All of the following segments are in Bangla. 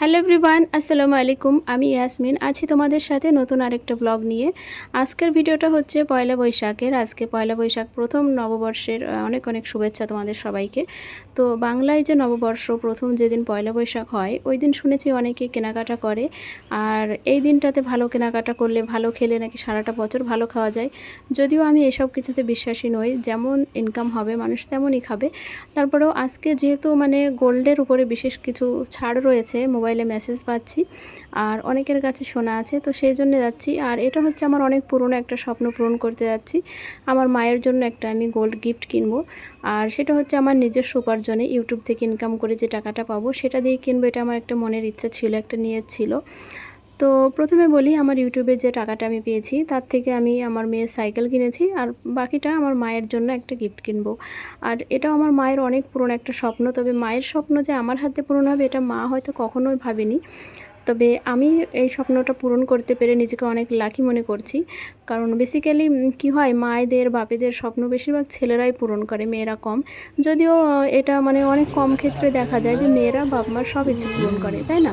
হ্যালো এভরিওয়ান, আসসালামু আলাইকুম। আমি ইয়াসমিন। আছি তোমাদের সাথে নতুন আরেকটা ব্লগ নিয়ে। আজকের ভিডিওটা হচ্ছে পয়লা বৈশাখের। আজকে পয়লা বৈশাখ প্রথম নববর্ষের অনেক অনেক শুভেচ্ছা তোমাদের সবাইকে। তো বাংলায় যে নববর্ষ প্রথম যেদিন পয়লা বৈশাখ হয়, ওই দিন শুনেছি অনেকে কেনাকাটা করে। আর এই দিনটাতে ভালো কেনাকাটা করলে ভালো খেলে নাকি সারাটা বছর ভালো খাওয়া যায়। যদিও আমি এসব কিছুতে বিশ্বাসী নই। যেমন ইনকাম হবে, মানুষ তেমনই খাবে। তারপরেও আজকে যেহেতু মানে গোল্ডের উপরে বিশেষ কিছু ছাড় রয়েছে, মোবাইলে মেসেজ পাচ্ছি। আর অনেকের কাছে শোনা আছে, তো সেই জন্য যাচ্ছি। আর এটা হচ্ছে আমার অনেক পুরনো একটা স্বপ্ন পূরণ করতে যাচ্ছি। আমার মায়ের জন্য একটা আমি গোল্ড গিফট কিনবো। আর সেটা হচ্ছে আমার নিজস্ব উপার্জনে ইউটিউব থেকে ইনকাম করে যে টাকাটা পাবো, সেটা দিয়ে কিনবো। এটা আমার একটা মনের ইচ্ছা ছিল, একটা নিয়ে ছিল। তো প্রথমে বলি, আমার ইউটিউবের যে টাকাটা আমি পেয়েছি, তার থেকে আমি আমার মেয়ের সাইকেল কিনেছি আর বাকিটা আমার মায়ের জন্য একটা গিফট কিনবো। আর এটাও আমার মায়ের অনেক পুরনো একটা স্বপ্ন, তবে মায়ের স্বপ্ন যে আমার হাতে পূরণ হবে, এটা মা হয়তো কখনোই ভাবেনি। তবে আমি এই স্বপ্নটা পূরণ করতে পেরে নিজেকে অনেক লাকি মনে করছি। কারণ বেসিক্যালি কি হয়, মায়েদের, বাপেদের স্বপ্ন বেশিরভাগ ছেলেরাই পূরণ করে, মেয়েরা কম। যদিও এটা মানে অনেক কম ক্ষেত্রে দেখা যায় যে মেয়েরা বাপ মার সব ইচ্ছে পূরণ করে, তাই না?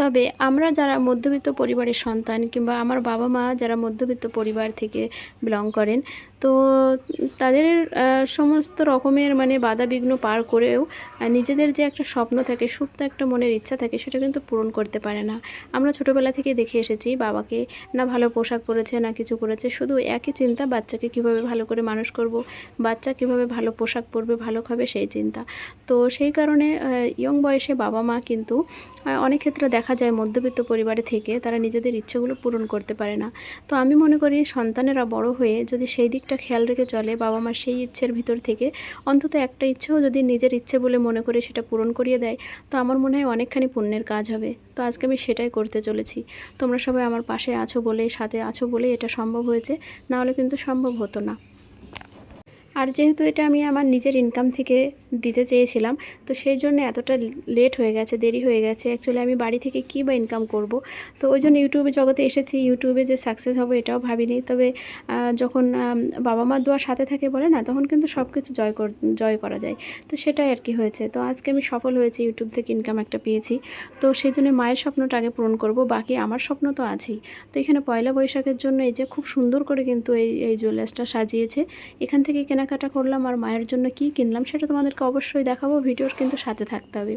তবে আমরা যারা মধ্যবিত্ত পরিবারের সন্তান কিংবা আমার বাবা মা যারা মধ্যবিত্ত পরিবার থেকে বিলং করেন, তো তাদের সমস্ত রকমের মানে বাধা বিঘ্ন পার করেও নিজেদের যে একটা স্বপ্ন থাকে সুপ্ত একটা মনের ইচ্ছা থাকে, সেটা কিন্তু পূরণ করতে পারে না। আমরা ছোটোবেলা থেকে দেখে এসেছি, বাবাকে না ভালো পোশাক পরেছে, না কিছু করেছে, শুধু একই চিন্তা, বাচ্চাকে কীভাবে ভালো করে মানুষ করব, বাচ্চা কীভাবে ভালো পোশাক পরবে, ভালো খাবে, সেই চিন্তা। তো সেই কারণে ইয়ং বয়সে বাবা মা কিন্তু অনেক ক্ষেত্রে দেখা যায় মধ্যবিত্ত পরিবারে থেকে তারা নিজেদের ইচ্ছেগুলো পূরণ করতে পারে না। তো আমি মনে করি সন্তানেরা বড় হয়ে যদি সেই দিকটা খেয়াল রেখে চলে, বাবা মার সেই ইচ্ছের ভিতর থেকে অন্তত একটা ইচ্ছেও যদি নিজের ইচ্ছে বলে মনে করে সেটা পূরণ করিয়ে দেয়, তো আমার মনে হয় অনেকখানি পুণ্যের কাজ হবে। তো আজকে আমি সেটাই করতে চলেছি। তোমরা সবাই আমার পাশে আছো বলে, সাথে আছো বলে এটা সম্ভব হয়েছে, না হলে কিন্তু সম্ভব হতো না। আর যেহেতু এটা আমি আমার নিজের ইনকাম থেকে দিতে চেয়েছিলাম। তো সেই জন্য এতটা লেট হয়ে গেছে, দেরি হয়ে গেছে। অ্যাকচুয়ালি আমি বাড়ি থেকে কী বা ইনকাম করব? তো ওই জন্য ইউটিউবে জগতে এসেছি। ইউটিউবে যে সাকসেস হব এটাও ভাবিনি। তবে যখন বাবা মার দোয়া সাথে থাকে বলে না, তখন কিন্তু সব কিছু জয় কর, জয় করা যায়। তো সেটাই আর কি হয়েছে। তো আজকে আমি সফল হয়েছি, ইউটিউব থেকে ইনকাম একটা পেয়েছি। তো সেই জন্য মায়ের স্বপ্নটা আগে পূরণ করব, বাকি আমার স্বপ্ন তো আছেই। তো এখানে পয়লা বৈশাখের জন্য এই যে খুব সুন্দর করে কিন্তু এই এই জুয়েলার্সটা সাজিয়েছে। এখান থেকে কেনাকাটা করলাম আর মায়ের জন্য কি কিনলাম সেটা তোমাদেরকে অবশ্যই দেখাবো, ভিডিওর কিন্তু সাথে থাকতে হবে।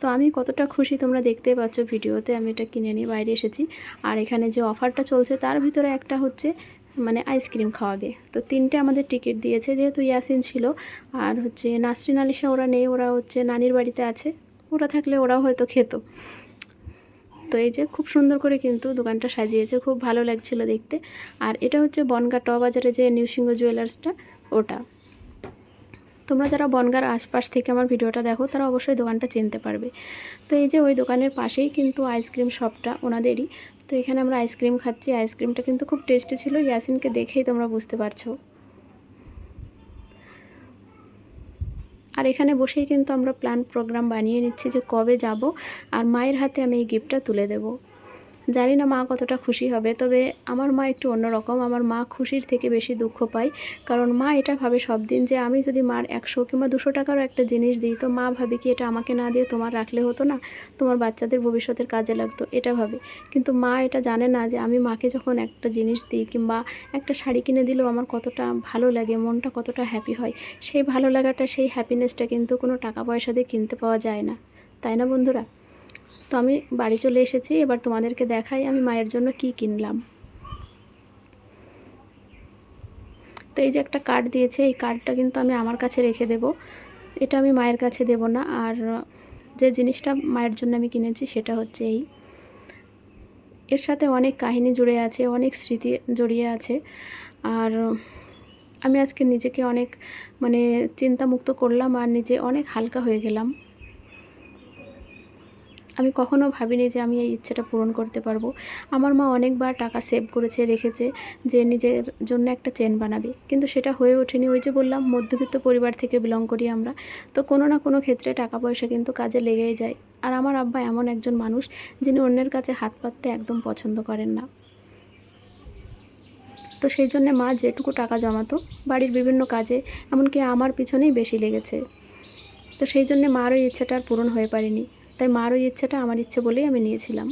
তো আমি কতটা খুশি তোমরা দেখতেই পাচ্ছ ভিডিওতে, আমি এটা কিনে নিয়ে বাইরে এসেছি। আর এখানে যে অফারটা চলছে, তার ভিতরে একটা হচ্ছে মানে আইসক্রিম খাওয়াবে। তো তিনটে আমাদের টিকিট দিয়েছে, যেহেতু ইয়াসিন ছিল। আর হচ্ছে নাসরিন আলিশা, ওরা নেই, ওরা হচ্ছে নানির বাড়িতে আছে। ওরা থাকলে ওরাও হয়তো খেত। তো এই যে খুব সুন্দর করে কিন্তু দোকানটা সাজিয়েছে, খুব ভালো লাগছিল দেখতে। আর এটা হচ্ছে বনগা ট বাজারে যে নিউসিংহ জুয়েলার্সটা ওটা। তোমরা যারা বনগার আশপাশ থেকে আমার ভিডিওটা দেখো, তারা অবশ্যই দোকানটা চিনতে পারবে। তো এই যে ওই দোকানের পাশেই কিন্তু আইসক্রিম শপটা ওনাদেরই। তো এখানে আমরা আইসক্রিম খাচ্ছি। আইসক্রিমটা কিন্তু খুব টেস্টি ছিল। ইয়াসিনকে দেখেই তোমরা বুঝতে পারছ। আর এখানে বসেই কিন্তু আমরা প্ল্যান প্রোগ্রাম বানিয়ে নিচ্ছি যে কবে যাব। আর মায়ের হাতে আমি এই গিফটটা তুলে দেব। জানি না মা কতটা খুশি হবে, তবে আমার মা একটু অন্যরকম। আমার মা খুশির থেকে বেশি দুঃখ পায়। কারণ মা এটা ভাবে সব দিন যে আমি যদি মার একশো কিংবা দুশো টাকারও একটা জিনিস দিই, তো মা ভাবে কি এটা আমাকে না দিয়ে তোমার রাখলে হতো না? তোমার বাচ্চাদের ভবিষ্যতের কাজে লাগতো, এটা ভাবে। কিন্তু মা এটা জানে না যে আমি মাকে যখন একটা জিনিস দিই কিংবা একটা শাড়ি কিনে দিলেও আমার কতটা ভালো লাগে, মনটা কতটা হ্যাপি হয়, সেই ভালো লাগাটা, সেই হ্যাপিনেসটা কিন্তু কোনো টাকা পয়সা দিয়ে কিনতে পাওয়া যায় না। তাই না বন্ধুরা? তো আমি বাড়ি চলে এসেছি, এবার তোমাদেরকে দেখাই আমি মায়ের জন্য কি কিনলাম। তো এই যে একটা কার্ড দিয়েছে, এই কার্ডটা কিন্তু আমি আমার কাছে রেখে দেব। এটা আমি মায়ের কাছে দেব না, আর যে জিনিসটা মায়ের জন্য আমি কিনেছি সেটা হচ্ছে এই। এর সাথে অনেক কাহিনী জুড়ে আছে, অনেক স্মৃতি জড়িয়ে আছে, আর আমি আজকে নিজেকে অনেক মানে চিন্তামুক্ত করলাম, আর নিজে অনেক হালকা হয়ে গেলাম। আমি কখনো ভাবিনি যে আমি এই ইচ্ছেটা পূরণ করতে পারব। আমার মা অনেকবার টাকা সেভ করেছে, রেখেছে যে নিজের জন্য একটা চেন বানাবে। কিন্তু সেটা হয়ে ওঠেনি। ওই যে বললাম, মধ্যবিত্ত পরিবার থেকে বিলং করি আমরা। তো কোনো না কোনো ক্ষেত্রে টাকা পয়সা কিন্তু কাজে লেগেই যায়। আর আমার আব্বা এমন একজন মানুষ যিনি অন্যের কাছে হাত পাততে একদম পছন্দ করেন না। তো সেই জন্যে মা যেটুকু টাকা জমাতো, বাড়ির বিভিন্ন কাজে, এমনকি আমার পিছনেই বেশি লেগেছে। তো সেই জন্যে মার ওই ইচ্ছেটা পূরণ হয়ে পারেনি। তাই মার ওই ইচ্ছেটা আমার ইচ্ছে বলেই আমি নিয়েছিলাম।